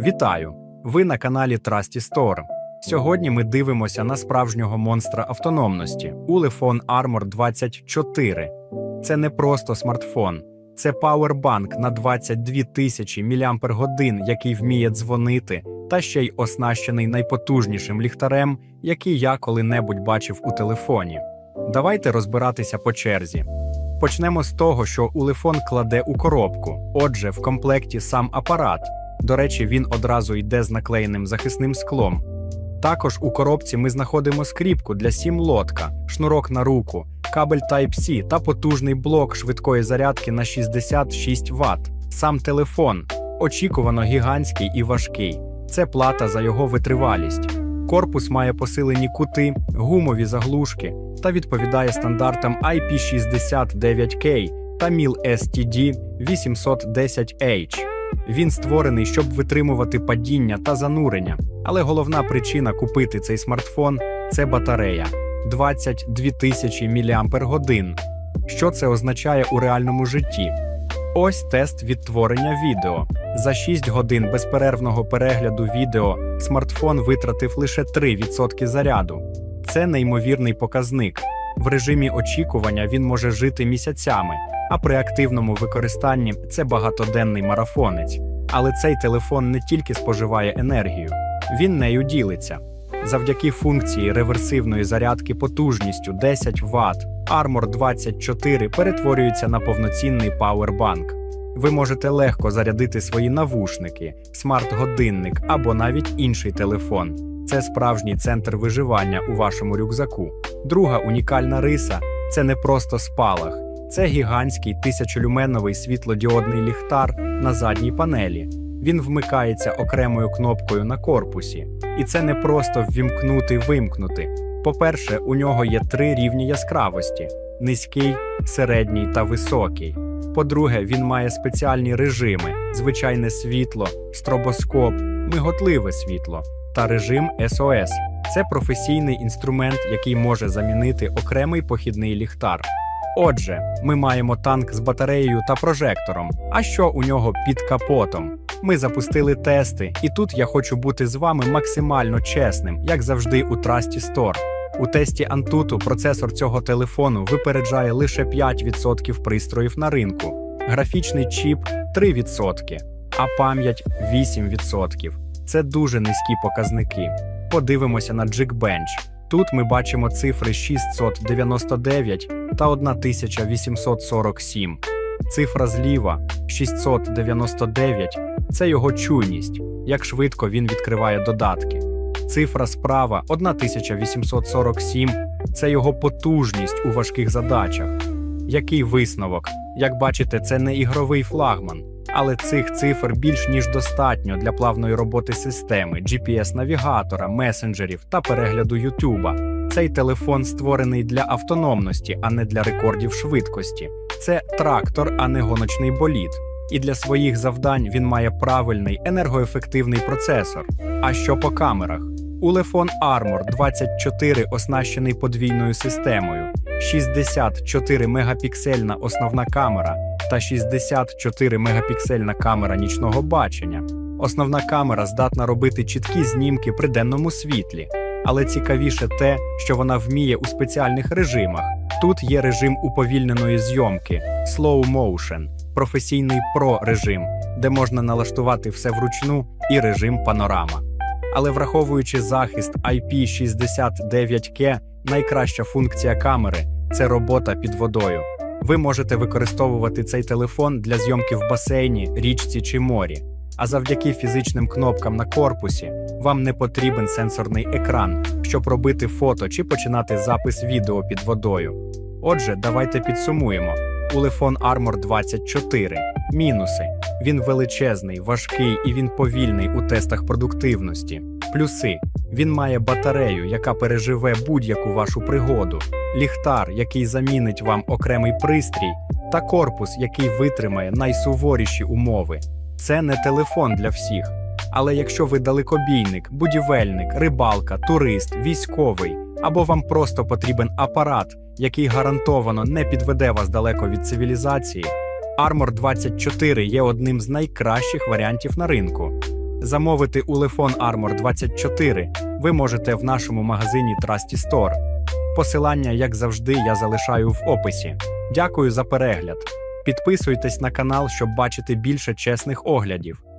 Вітаю! Ви на каналі Trusty Store. Сьогодні ми дивимося на справжнього монстра автономності Ulefone Armor 24. Це не просто смартфон, це пауербанк на 22 тисячі мАч, який вміє дзвонити, та ще й оснащений найпотужнішим ліхтарем, який я коли-небудь бачив у телефоні. Давайте розбиратися по черзі. Почнемо з того, що Улефон кладе у коробку. Отже, в комплекті сам апарат. До речі, він одразу йде з наклеєним захисним склом. Також у коробці ми знаходимо скріпку для сім лодка, шнурок на руку, кабель Type-C та потужний блок швидкої зарядки на 66 Вт. Сам телефон очікувано гігантський і важкий. Це плата за його витривалість. Корпус має посилені кути, гумові заглушки та відповідає стандартам IP69K та MIL STD 810H. Він створений, щоб витримувати падіння та занурення, але головна причина купити цей смартфон це батарея 22 тисячі мАч. Що це означає у реальному житті? Ось тест відтворення відео. За 6 годин безперервного перегляду відео смартфон витратив лише 3% заряду. Це неймовірний показник. В режимі очікування він може жити місяцями, а при активному використанні це багатоденний марафонець. Але цей телефон не тільки споживає енергію, він нею ділиться. Завдяки функції реверсивної зарядки потужністю 10 Вт, Armor 24 перетворюється на повноцінний пауербанк. Ви можете легко зарядити свої навушники, смарт-годинник або навіть інший телефон. Це справжній центр виживання у вашому рюкзаку. Друга унікальна риса це не просто спалах, це гігантський тисячолюменовий світлодіодний ліхтар на задній панелі. Він вмикається окремою кнопкою на корпусі, і це не просто ввімкнути-вимкнути. По-перше, у нього є три рівні яскравості: низький, середній та високий. По-друге, він має спеціальні режими: звичайне світло, стробоскоп, миготливе світло та режим SOS. Це професійний інструмент, який може замінити окремий похідний ліхтар. Отже, ми маємо танк з батареєю та прожектором. А що у нього під капотом? Ми запустили тести, і тут я хочу бути з вами максимально чесним, як завжди у Trusty Store. У тесті Antutu процесор цього телефону випереджає лише 5% пристроїв на ринку, графічний чіп 3%, а пам'ять 8%. Це дуже низькі показники. Подивимося на Geekbench. Тут ми бачимо цифри 699 та 1847. Цифра зліва 699 це його чуйність, як швидко він відкриває додатки. Цифра справа 1847 це його потужність у важких задачах. Який висновок? Як бачите, це не ігровий флагман, але цих цифр більш ніж достатньо для плавної роботи системи, GPS-навігатора, месенджерів та перегляду Ютуба. Цей телефон створений для автономності, а не для рекордів швидкості. Це трактор, а не гоночний болід. І для своїх завдань він має правильний енергоефективний процесор. А що по камерах? Ulefone Armor 24 оснащений подвійною системою, 64 мегапіксельна основна камера та 64 мегапіксельна камера нічного бачення. Основна камера здатна робити чіткі знімки при денному світлі, але цікавіше те, що вона вміє у спеціальних режимах. Тут є режим уповільненої зйомки Slow Motion, професійний Pro режим, де можна налаштувати все вручну, і режим панорама. Але враховуючи захист IP69K, найкраща функція камери це робота під водою. Ви можете використовувати цей телефон для зйомки в басейні, річці чи морі. А завдяки фізичним кнопкам на корпусі вам не потрібен сенсорний екран, щоб робити фото чи починати запис відео під водою. Отже, давайте підсумуємо. Ulefone Armor 24. Мінуси. Він величезний, важкий і він повільний у тестах продуктивності. Плюси. Він має батарею, яка переживе будь-яку вашу пригоду, ліхтар, який замінить вам окремий пристрій, та корпус, який витримає найсуворіші умови. Це не телефон для всіх. Але якщо ви далекобійник, будівельник, рибалка, турист, військовий, або вам просто потрібен апарат, який гарантовано не підведе вас далеко від цивілізації, Armor 24 є одним з найкращих варіантів на ринку. Замовити Ulefone Armor 24 ви можете в нашому магазині Trusty Store. Посилання, як завжди, я залишаю в описі. Дякую за перегляд. Підписуйтесь на канал, щоб бачити більше чесних оглядів.